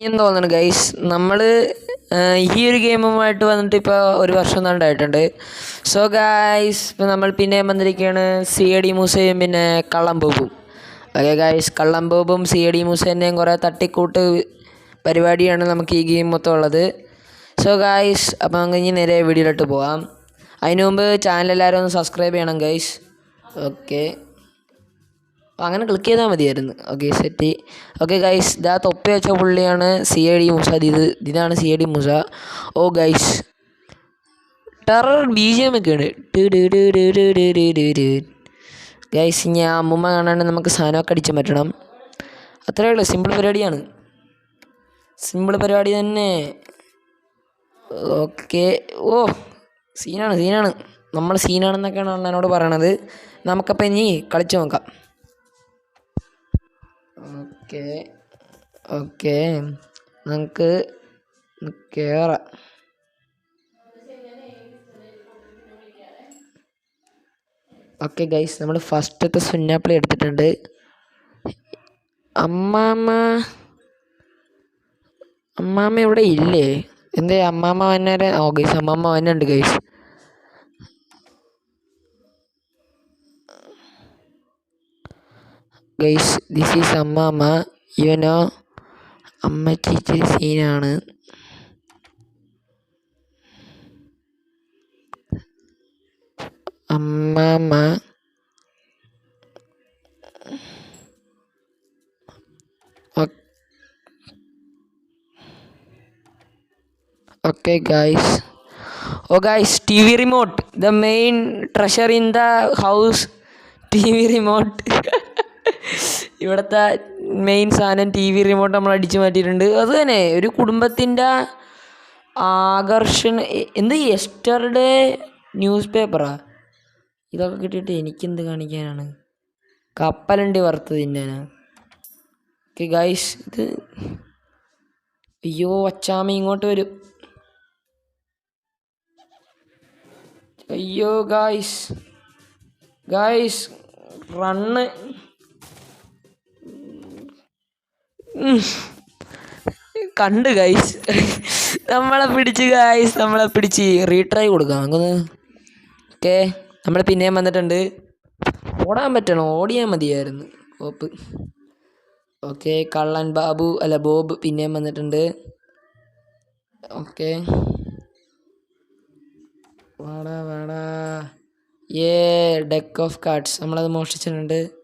എന്ന് തോന്നുന്നു ഗൈസ് നമ്മൾ ഈ ഒരു ഗെയിമുമായിട്ട് വന്നിട്ട് ഇപ്പോൾ ഒരു വർഷം തണ്ടായിട്ടുണ്ട് സോ ഗൈസ് ഇപ്പോൾ നമ്മൾ പിന്നെ വന്നിരിക്കുകയാണ് സി എ ഡി മൂസയും പിന്നെ കള്ളംബൂബും ഓക്കെ ഗൈസ് കള്ളംബൂബും സി എ ഡി മൂസേന്റെയും കുറേ തട്ടിക്കൂട്ട് പരിപാടിയാണ് നമുക്ക് ഈ ഗെയിം മൊത്തം ഉള്ളത്. സോ ഗൈസ് അപ്പോൾ നമുക്ക് ഇനി നേരെ വീഡിയോയിലോട്ട് പോകാം അതിനു മുമ്പ് ചാനൽ എല്ലാവരും ഒന്ന് സബ്സ്ക്രൈബ് ചെയ്യണം ഗൈസ് ഓക്കെ അങ്ങനെ ക്ലിക്ക് ചെയ്താൽ മതിയായിരുന്നു. ഓക്കെ സെറ്റ് ഓക്കെ ഗൈസ് ഇതാ തൊപ്പി വെച്ച പുള്ളിയാണ് സി എ ഡി മുസ ഇത് ഇതാണ് C A D Moosa. Oh guys terror B G M ഒക്കെയാണ് ഗൈസ് ഇനി ആ അമ്മുമ്മ കാണാണ്ട് നമുക്ക് സാധനമൊക്കെ അടിച്ചു പറ്റണം അത്രയേ ഉള്ളൂ. സിമ്പിൾ പരിപാടിയാണ്. സിമ്പിൾ പരിപാടി തന്നെ. ഓക്കെ ഓ സീനാണ് സീനാണ് നമ്മൾ സീനാണെന്നൊക്കെയാണ് അണ്ണനോട് പറയണത്. നമുക്കപ്പോൾ ഇനി കളിച്ചു നോക്കാം. ഓക്കെ. ഓക്കെ. നമുക്ക് കയറാം ഓക്കെ ഗൈസ് നമ്മൾ ഫസ്റ്റത്തെ സുന്നാപ്പിളി എടുത്തിട്ടുണ്ട്. അമ്മാമ്മ അമ്മാമ്മ ഇവിടെ ഇല്ലേ? എന്തേ അമ്മാമ്മ വന്നേരെ ഓ ഗൈസ് അമ്മാമ്മ വന്നുണ്ട് ഗൈസ്. ഗൈസ് ദിസ് ഈസ് അമ്മാമ്മ ഇവനോ അമ്മച്ചി ഇച്ചിരി സീനാണ് അമ്മാമ്മ okay guys oh guys T V remote the main treasure in the house T V remote ഇവിടുത്തെ മെയിൻ സാധനം ടി വി റിമോട്ട് നമ്മൾ അടിച്ചു മാറ്റിയിട്ടുണ്ട്. അത് തന്നെ ഒരു കുടുംബത്തിന്റെ ആകർഷണ എന്ത് എസ്റ്റർഡേ ന്യൂസ് പേപ്പറാ ഇതൊക്കെ കിട്ടിയിട്ട് എനിക്കെന്ത് കാണിക്കാനാണ്? കപ്പലണ്ടി വറുത്ത് തിന്നാനാ. ഓക്കെ ഗൈസ് ഇത് അയ്യോ അച്ചാമ ഇങ്ങോട്ട് വരും. അയ്യോ ഗായ്സ് ഗായ്സ് റണ്ണ് കണ്ട് ഗൈസ് നമ്മളെ പിടിച്ച് ഗൈസ് നമ്മളെ പിടിച്ച് റീട്രൈ കൊടുക്കാം. നമുക്കൊന്ന് ഓക്കെ നമ്മൾ പിന്നെയും വന്നിട്ടുണ്ട്. ഓടാൻ പറ്റണം? ഓടിയാൽ മതിയായിരുന്നു. ഓപ്പ്. ഓക്കെ കള്ളൻ ബാബു അല്ല ബോബ് പിന്നെയും വന്നിട്ടുണ്ട്. ഓക്കെ വാടാ വാടാ. ഏ ഡെക്ക് ഓഫ് കാർഡ്സ് നമ്മളത് മോഷ്ടിച്ചിട്ടുണ്ട്.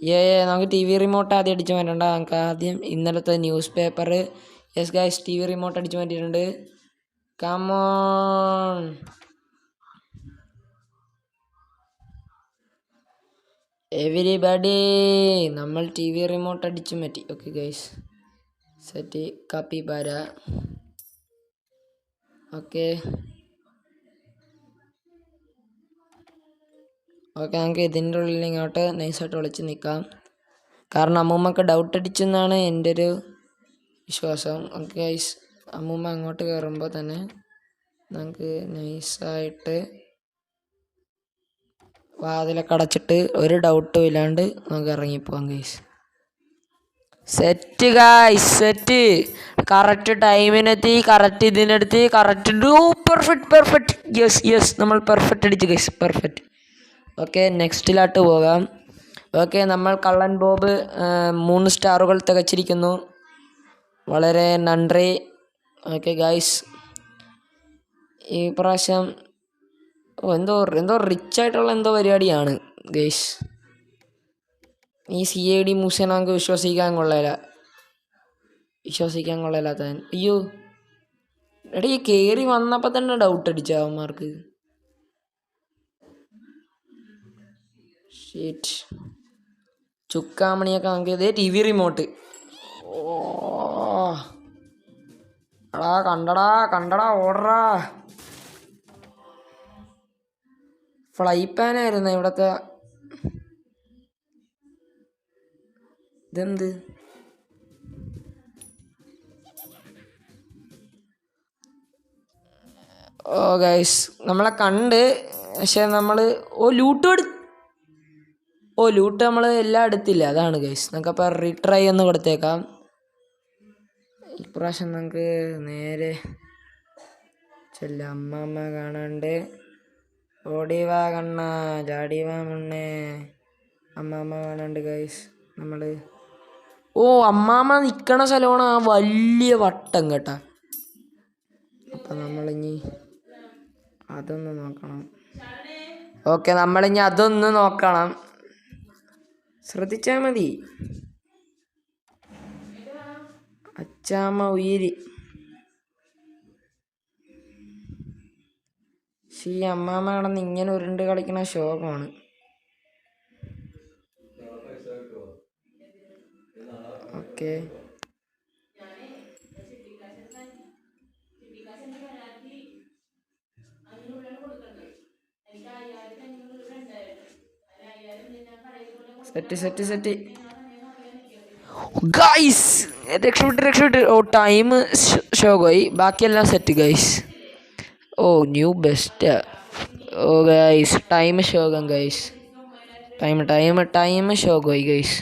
ഏ നമുക്ക് ടി വി റിമോട്ട് ആദ്യം അടിച്ചു മാറ്റണ്ട. നമുക്ക് ആദ്യം ഇന്നലത്തെ news paper yes guys T V remote അടിച്ചു മാറ്റിയിട്ടുണ്ട്. കമോൺ എവരിബഡി നമ്മൾ ടി വി റിമോട്ട് അടിച്ചു മാറ്റി. ഓക്കെ ഗൈസ് സെറ്റ് കാപ്പി പാര ഓക്കെ ഓക്കെ നമുക്ക് ഇതിന്റെ ഉള്ളിൽ ഇങ്ങോട്ട് നൈസായിട്ട് ഒളിച്ച് നിൽക്കാം കാരണം അമ്മൂമ്മക്ക് ഡൗട്ട് അടിച്ചെന്നാണ് എന്റെ ഒരു വിശ്വാസം. ഓക്കെ ഐസ് അമ്മൂമ്മ അങ്ങോട്ട് കയറുമ്പോൾ തന്നെ നമുക്ക് നൈസായിട്ട് വാതിലൊക്കെ അടച്ചിട്ട് ഒരു ഡൗട്ടും ഇല്ലാണ്ട് നമുക്ക് ഇറങ്ങിപ്പോവാം guys set guys set correct ടൈമിനെത്തി correct ഇതിനെടുത്ത് correct do perfect perfect yes yes നമ്മൾ പെർഫെക്റ്റ് അടിച്ചു ഗൈസ് പെർഫെക്റ്റ് ഓക്കെ നെക്സ്റ്റിലോട്ട് പോകാം. ഓക്കെ നമ്മൾ കള്ളൻ ബോബ് മൂന്ന് സ്റ്റാറുകൾ തികച്ചിരിക്കുന്നു. വളരെ നന്ദി. ഓക്കെ ഗായ്സ് ഈ പ്രാവശ്യം എന്തോ എന്തോ റിച്ച് ആയിട്ടുള്ള എന്തോ പരിപാടിയാണ് ഗൈസ്. ഈ സി ഐ ഡി മൂസനെ നമുക്ക് വിശ്വസിക്കാൻ കൊള്ളയില്ല. വിശ്വസിക്കാൻ കൊള്ളയില്ലാത്തവൻ. അയ്യോ എടാ ഈ കയറി വന്നപ്പോൾ തന്നെ ഡൗട്ട് അടിച്ച അവന്മാർക്ക്. ഷീറ്റ് ചുക്കാമണിയൊക്കെ നമുക്ക് ഇതേ ടി വി റിമോട്ട് ഓ. എടാ കണ്ടടാ കണ്ടടാ ഓടറാ. ഫ്ലൈ പാനായിരുന്നു ഇവിടത്തെ. ഇതെന്ത്? ഓ ഗൈസ് നമ്മളെ കണ്ട് പക്ഷെ നമ്മൾ ഓ ലൂട്ട് എടു ഓ ലൂട്ട് നമ്മൾ എല്ലാം എടുത്തില്ല? അതാണ് ഗൈസ് നമുക്കപ്പോൾ റിട്രൈ ഒന്ന് കൊടുത്തേക്കാം. ഇപ്രാവശ്യം നമുക്ക് നേരെ ചെല്ല. അമ്മമ്മ കാണാണ്ട്. ഓടിവാ കണ്ണ. ചാടിവാ മുണ്ണേ. അമ്മാമ്മ കാണാണ്ട് ഗൈസ് നമ്മൾ ഓ അമ്മാമ്മ നിൽക്കണ സ്ഥലമാണ് ആ വലിയ വട്ടം കേട്ടാ. അപ്പം നമ്മളിനി അതൊന്ന് നോക്കണം. ഓക്കെ നമ്മളിനി അതൊന്ന് നോക്കണം. ശ്രദ്ധിച്ചാൽ മതി. അച്ചാമ്മ ഉയിരി. പക്ഷേ ഈ അമ്മാമ്മ കിടന്ന് ഇങ്ങനെ ഉരുണ്ട് കളിക്കണ ശോകമാണ് okay. Set set set. Guys രക്ഷപ്പെട്ട് രക്ഷപ്പെട്ട്. ഓ ടൈം ഷോക്കായി ബാക്കിയെല്ലാം set guys oh new best oh guys time ഷോകം guys time time time ഷോക്കായി ഗൈസ്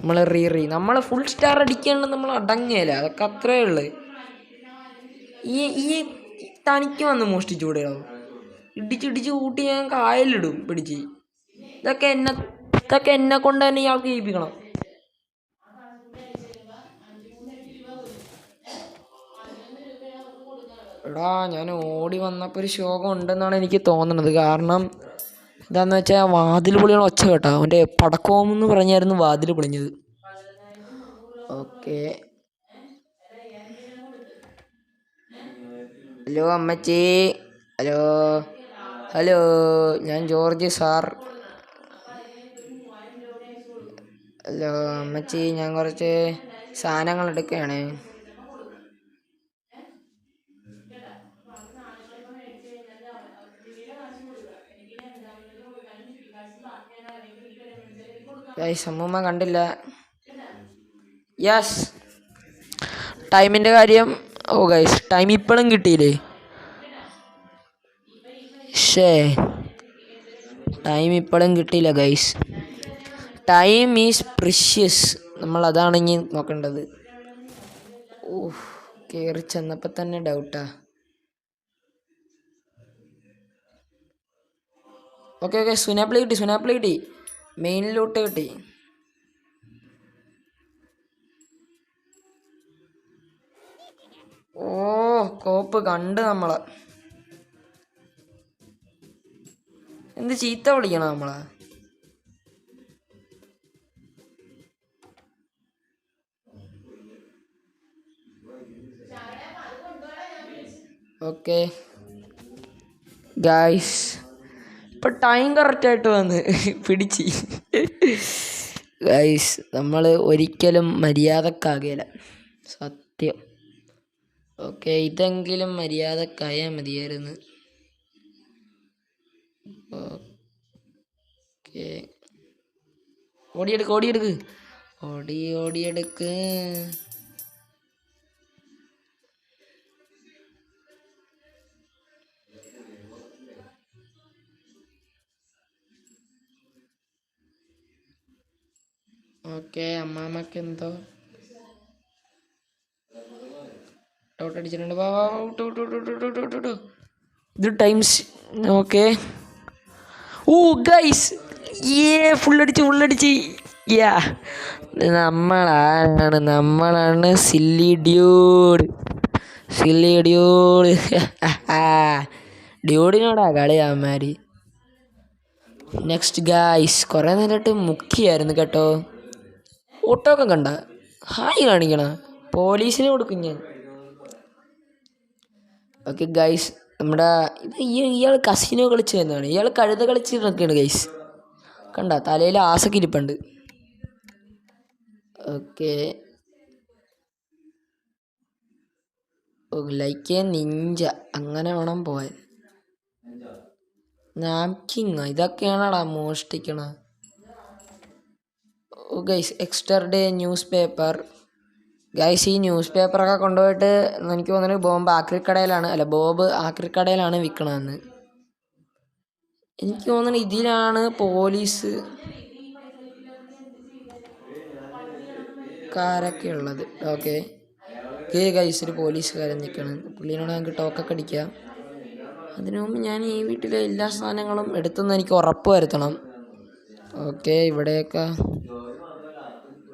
നമ്മൾ റീ റീ നമ്മൾ ഫുൾ സ്റ്റാർ അടിക്കാണ്ട് നമ്മൾ അടങ്ങിയല്ല അതൊക്കെ അത്രേ ഉള്ളു. ഈ ഈ തനിക്ക് വന്ന് മോഷ്ടിച്ചു കൂടെയാവും ഇടിച്ചിടിച്ച് കൂട്ടി ഞാൻ കായലിടും പിടിച്ച്. ഇതൊക്കെ എന്നെ ഇതൊക്കെ എന്നെ കൊണ്ട് തന്നെ ഇയാൾക്ക് ചെയ്യിപ്പിക്കണം എടാ ഞാൻ ഓടി വന്നപ്പോൾ ഒരു ശോകം ഉണ്ടെന്നാണ് എനിക്ക് തോന്നുന്നത് കാരണം എന്താന്ന് വെച്ചാൽ വാതിൽ പൊളിയാണ് ഒച്ച കേട്ടോ. അവന്റെ പടക്കോം എന്ന് പറഞ്ഞായിരുന്നു വാതിൽ പൊളിഞ്ഞത്. ഓക്കെ. ഹലോ അമ്മച്ചി. ഹലോ. ഹലോ ഞാൻ ജോർജ് സാർ. ഹലോ അമ്മച്ചി ഞാൻ കുറച്ച് സാധനങ്ങൾ എടുക്കുകയാണ്. അമ്മൂമ്മ കണ്ടില്ല. യെസ് ടൈമിന്റെ കാര്യം ഓ ഗൈസ് ടൈം ഇപ്പോഴും കിട്ടിയില്ലേ? ഷേ ടൈം ഇപ്പോഴും കിട്ടിയില്ല ഗൈസ്. ടൈം ഈസ് പ്രിഷ്യസ് നമ്മൾ അതാണ് ഇനി നോക്കേണ്ടത്. ഓഹ് കയറി ചെന്നപ്പോൾ തന്നെ ഡൗട്ടാ ഓക്കെ ഓക്കെ സുനാപ്പിളി കിട്ടി സുനാപ്പിളി കിട്ടി മെയിനിലോട്ട് കിട്ടി. ഓ കോപ്പ് കണ്ട് നമ്മളെ. എന്ത് ചീത്ത വിളിക്കണം നമ്മളെ? ഓക്കെ ഗായ്സ് ഇപ്പം ടൈം കറക്റ്റായിട്ട് വന്ന്. പിടിച്ച്. ഗൈസ് നമ്മൾ ഒരിക്കലും മര്യാദക്കാകില്ല സത്യം. ഓക്കെ ഇതെങ്കിലും മര്യാദക്കായാൽ മതിയായിരുന്നു. ഓക്കെ ഓടിയെടുക്ക് ഓടിയെടുക്ക്. ഓടി ഓടിയെടുക്ക്. ഓക്കെ അമ്മാമ്മക്ക് എന്തോ ഔട്ട് അടിച്ചിട്ടുണ്ട് ഓക്കെ. ഓ ഗൈസ്. ഏ ഫുള്ളടിച്ച് ഫുള്ളടിച്ച്. യാ. നമ്മളാണ് നമ്മളാണ് സില്ലി ഡ്യൂഡ് സില്ലി ഡ്യൂഡ് ഡ്യൂഡിനോടാ കളി നെക്സ്റ്റ് ഗായ്സ് കുറേ നേരമായിട്ട് മുക്കിയായിരുന്നു കേട്ടോ. ഓട്ടോ ഒക്കെ കണ്ട. ഹായ് കാണിക്കണ. പോലീസിനെ കൊടുക്കും ഞാൻ. ഓക്കെ ഗൈസ് നമ്മുടെ ഇത് ഇയാൾ കസിനോ കളിച്ച് തന്നെയാണ് ഇയാൾ കഴുത കളിച്ച് നിൽക്കുകയാണ് ഗൈസ് കണ്ട തലയിൽ ആസൊക്കെ ഇരിപ്പുണ്ട്. ഓക്കെ ലൈക്ക് നിഞ്ച അങ്ങനെ വേണം പോവാൻ. നാപ്കിങ് ഇതൊക്കെയാണടാ മോഷ്ടിക്കണ. ഓ guys yesterday news paper guys ഈ ന്യൂസ് പേപ്പറൊക്കെ കൊണ്ടുപോയിട്ട് എനിക്ക് തോന്നുന്നത് ബോംബ് ആക്രിക്കടയിലാണ് അല്ല ബോബ് ആക്രിക്കടയിലാണ് വിൽക്കണതെന്ന്. എനിക്ക് തോന്നുന്നു ഇതിലാണ് പോലീസ് കാരൊക്കെ ഉള്ളത്. ഓക്കെ. കേ ഗൈസ് ഒരു പോലീസുകാരൻ നിൽക്കണം. പുള്ളീനോട് നമുക്ക് ടോക്കൊക്കെ അടിക്കാം. അതിനു മുമ്പ് ഞാൻ ഈ വീട്ടിലെ എല്ലാ സാധനങ്ങളും എടുത്തെന്ന് എനിക്ക് ഉറപ്പ് വരുത്തണം. ഓക്കെ ഇവിടെയൊക്കെ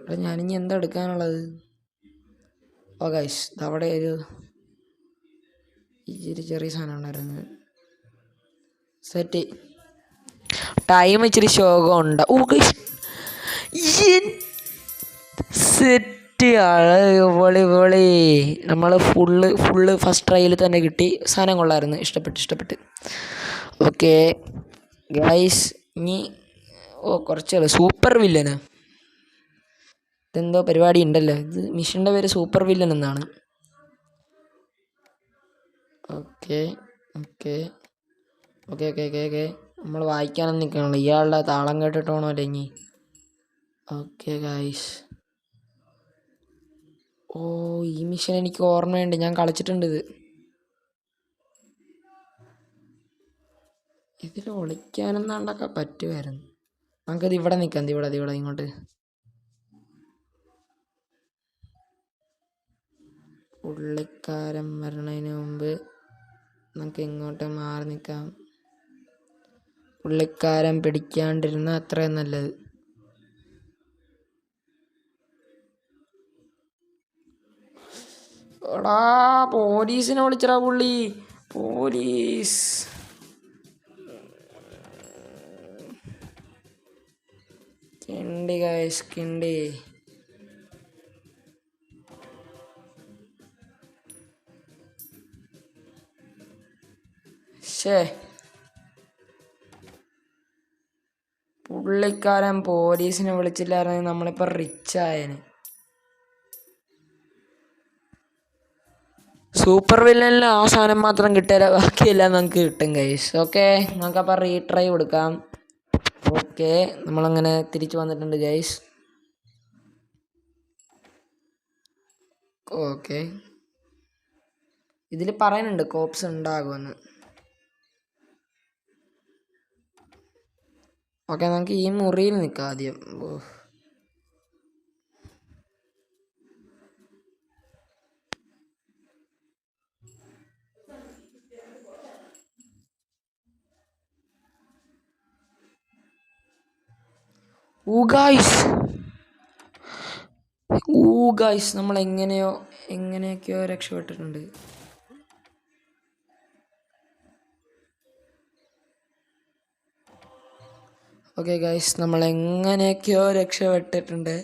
ഇവിടെ ഞാനിനി എന്താ എടുക്കാനുള്ളത് ഓ ഗൈസ് അവിടെ ഒരു ഇച്ചിരി ചെറിയ സാധനം ഉണ്ടായിരുന്നു. സെറ്റ്. ടൈം ഇച്ചിരി ശോകമുണ്ട്. ഓ ഗൈസ് സെറ്റ് പൊളി പൊളി നമ്മൾ ഫുള്ള് ഫുള്ള് ഫസ്റ്റ് ട്രൈയിൽ തന്നെ കിട്ടി. സാധനം കൊള്ളായിരുന്നു. ഇഷ്ടപ്പെട്ട് ഇഷ്ടപ്പെട്ട്. ഓക്കെ ഗൈസ് ഇനി ഓ കുറച്ച് സൂപ്പർ വില്ലന് ഇതെന്തോ പരിപാടി ഉണ്ടല്ലോ. ഇത് മിഷന്റെ പേര് സൂപ്പർ വില്ലൻ എന്നാണ്. Okay okay. Okay okay okay okay. നമ്മൾ വായിക്കാനൊന്നും നിൽക്കണല്ലോ. ഇയാളുടെ താളം കേട്ടിട്ടാണോ അല്ലെങ്കിൽ ഓക്കെ ഗായ്സ് ഓ ഈ മിഷൻ എനിക്ക് ഓർമ്മയുണ്ട്. ഞാൻ കളിച്ചിട്ടുണ്ട് ഇത്. ഇതിൽ ഒളിക്കാനെന്നാണ്ടൊക്കെ പറ്റുമായിരുന്നു നമുക്കിത് ഇവിടെ നിൽക്കാം. ഇവിടെ ഇവിടെ ഇങ്ങോട്ട്. പുള്ളിക്കാരൻ വരണതിന് മുമ്പ് നമുക്ക് ഇങ്ങോട്ട് മാറി നിൽക്കാം. പുള്ളിക്കാരൻ പിടിക്കാണ്ടിരുന്ന അത്രയും നല്ലത്. എടാ പോലീസിനെ വിളിച്ചടാ പുള്ളി. പോലീസ്. കിണ്ടി ഗൈസ് കിണ്ടി. ഷേ പുള്ളിക്കാരൻ പോലീസിനെ വിളിച്ചില്ലായിരുന്നെങ്കിൽ നമ്മളിപ്പോൾ റിച്ച് ആയേനെ. സൂപ്പർ വില്ലനിൽ ആ സാധനം മാത്രം കിട്ടിയാൽ ബാക്കിയെല്ലാം നമുക്ക് കിട്ടും കൈസ് ഓക്കെ നമുക്കപ്പോൾ റീട്രൈ കൊടുക്കാം. ഓക്കെ നമ്മളങ്ങനെ തിരിച്ചു വന്നിട്ടുണ്ട് ഗൈസ് ഓക്കെ ഇതിൽ പറയുന്നുണ്ട് കോപ്സ് ഉണ്ടാകുമെന്ന്. ഓക്കെ നമുക്ക് ഈ മുറിയിൽ നിൽക്കാം ആദ്യം ഊ ഗായ്സ് നമ്മൾ എങ്ങനെയോ എങ്ങനെയൊക്കെയോ രക്ഷപ്പെട്ടിട്ടുണ്ട്. ഓക്കെ ഗൈസ് നമ്മൾ എങ്ങനെയൊക്കെയോ രക്ഷപ്പെട്ടിട്ടുണ്ട്.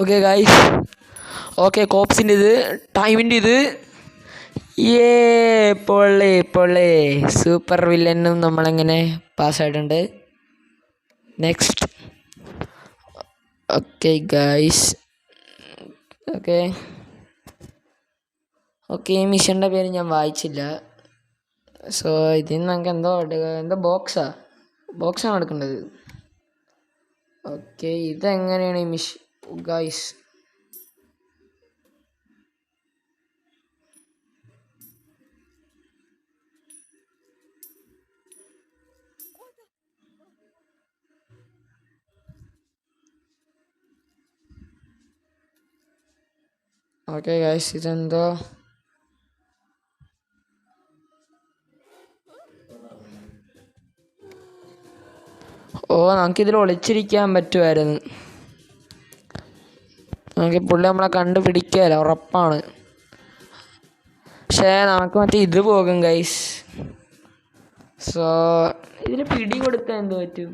ഓക്കെ ഗൈസ് ഓക്കെ കോപ്സിന്റെ ഇത് ടൈമിന്റെ ഇത്. ഏ പൊള്ളി പൊള്ളി. സൂപ്പർ വില്ലനും നമ്മളെങ്ങനെ പാസ്സായിട്ടുണ്ട് next okay guys okay. Okay ഈ മിഷന്റെ പേര് ഞാൻ വായിച്ചില്ല. സോ ഇതിൽ നിന്ന് നമുക്ക് എന്തോ എന്തോ ബോക്സാ. ബോക്സാണ് എടുക്കേണ്ടത്? ഓക്കെ ഇതെങ്ങനെയാണ് ഈ മിഷ് ഗായ്സ് ഓക്കെ ഗൈസ് ഇതെന്തോ ഓ നമുക്കിതിൽ ഒളിച്ചിരിക്കാൻ പറ്റുമായിരുന്നു നമുക്ക് പുള്ളി നമ്മളെ കണ്ടുപിടിക്കുകയല്ല ഉറപ്പാണ്. പക്ഷേ നമുക്ക് മറ്റേ ഇത് പോകും ഗൈസ് സോ ഇതിന് പിടി കൊടുക്കാൻ എന്ത് പറ്റും?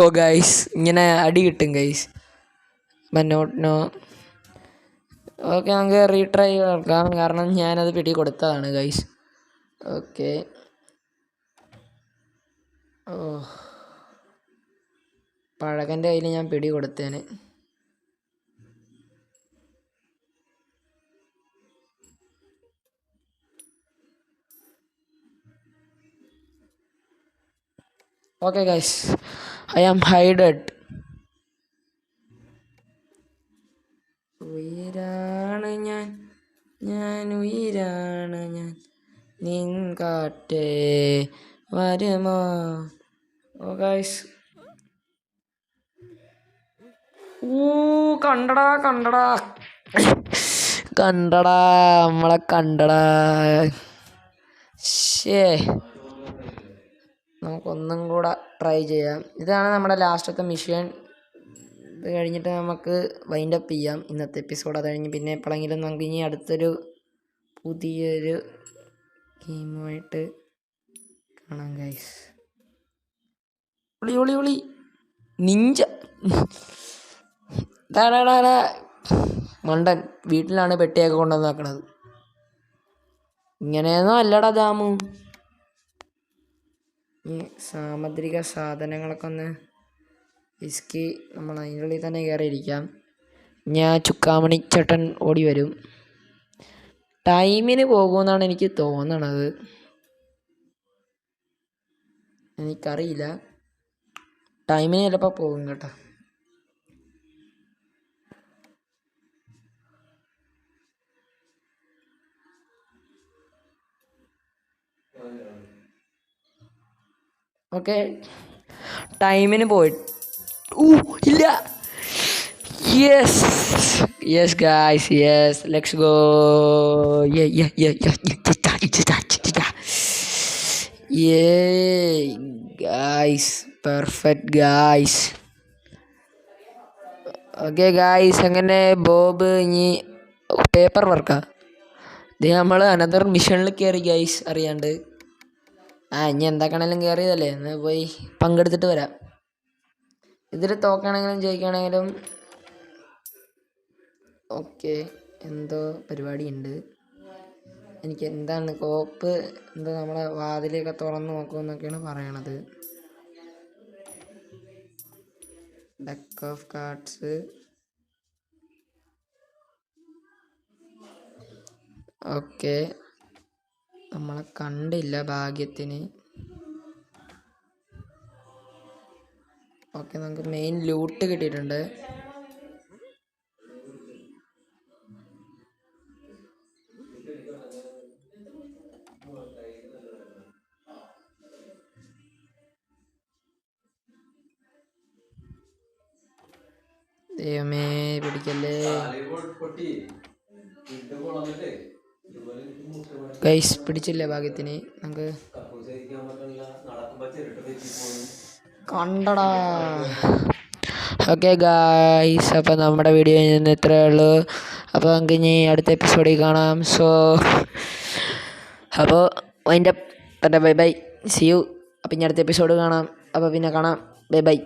ഓ ഗൈസ് ഇങ്ങനെ അടി കിട്ടും ഗൈസ് നോട്ട് നോ ഓക്കെ നമുക്ക് റീട്രൈ നോക്കാം. കാരണം ഞാനത് പിടി കൊടുത്തതാണ് ഗൈസ് ഓക്കെ ഓ പഴകന്റെ കയ്യിൽ ഞാൻ പിടി കൊടുത്തേന്. Okay guys I am hided. ഉയരാണ് ഞാൻ ഞാൻ ഉയരാണ് ഞാൻ. നിൻ കാറ്റേ വരുമോ? ഓ ഗൈസ്. ഊ കണ്ടടാ കണ്ടടാ. കണ്ടടാ നമ്മളെ കണ്ടടാ. ശേ നമുക്കൊന്നും കൂടെ ട്രൈ ചെയ്യാം. ഇതാണ് നമ്മുടെ ലാസ്റ്റത്തെ മിഷൻ ഇത് കഴിഞ്ഞിട്ട് നമുക്ക് വൈൻഡ് അപ്പ് ചെയ്യാം. ഇന്നത്തെ എപ്പിസോഡ് അത് കഴിഞ്ഞ് പിന്നെ എപ്പോഴെങ്കിലും നമുക്ക് ഇനി അടുത്തൊരു പുതിയൊരു ഗെയിമുമായിട്ട് കാണാം ഗൈസ് ഒളി ഒളി ഒളി. നിഞ്ച മണ്ടൻ. വീട്ടിലാണ് പെട്ടിയൊക്കെ കൊണ്ടുവന്ന് വെക്കണത്. ഇങ്ങനെയൊന്നും അല്ലടാ ദാമു. ഈ സാമുദ്രിക സാധനങ്ങളൊക്കെ ഒന്ന് വിസ്കി നമ്മൾ അതിന്റെ ഉള്ളിൽ തന്നെ കയറിയിരിക്കാം. ഞാൻ ചുക്കാമണി ചട്ടൻ ഓടി വരും. ടൈമിന് പോകുമെന്നാണ് എനിക്ക് തോന്നണത്. എനിക്കറിയില്ല. ടൈമിന് ചിലപ്പോൾ പോകും കേട്ടോ. ഓക്കെ. ടൈമിന് പോയി ഊ ഇല്ല. Yes yes guys yes let's go guys perfect guys okay guys അങ്ങനെ ബോബ് ഇനി പേപ്പർ വർക്കാ ഇത് നമ്മൾ അനദർ മിഷനിൽ കയറി ഗൈസ് അറിയാണ്ട്. ആ ഇനി എന്താക്കണേലും കയറിയതല്ലേ എന്ന് പോയി പങ്കെടുത്തിട്ട് വരാം. ഇതിൽ തോക്കാണെങ്കിലും ജയിക്കുകയാണെങ്കിലും ഓക്കെ എന്തോ പരിപാടി ഉണ്ട് എനിക്ക് എന്താണ് കോപ്പ് എന്തോ നമ്മളെ വാതിലൊക്കെ തുറന്ന് നോക്കുമെന്നൊക്കെയാണ് പറയണത്. Deck of cards okay. നമ്മളെ കണ്ടില്ല ഭാഗ്യത്തിന്. ഓക്കെ നമുക്ക് മെയിൻ ലൂട്ട് കിട്ടിയിട്ടുണ്ട്. ദൈവമേ പിടിക്കല്ലേ? ഗൈസ് പിടിച്ചില്ല ഭാഗ്യത്തിന്? നമുക്ക് കണ്ടടാ. ഓക്കെ ഗായ്സ് അപ്പോൾ നമ്മുടെ വീഡിയോ ഇന്ന് ഇത്രയേ ഉള്ളൂ. അപ്പോൾ നമുക്ക് ഇനി അടുത്ത എപ്പിസോഡിൽ കാണാം. സോ അപ്പോൾ അതിന്റെ തന്റെ ബൈ ബൈ സി യു അപ്പം ഇനി അടുത്ത എപ്പിസോഡ് കാണാം. അപ്പോൾ പിന്നെ കാണാം. Bye bye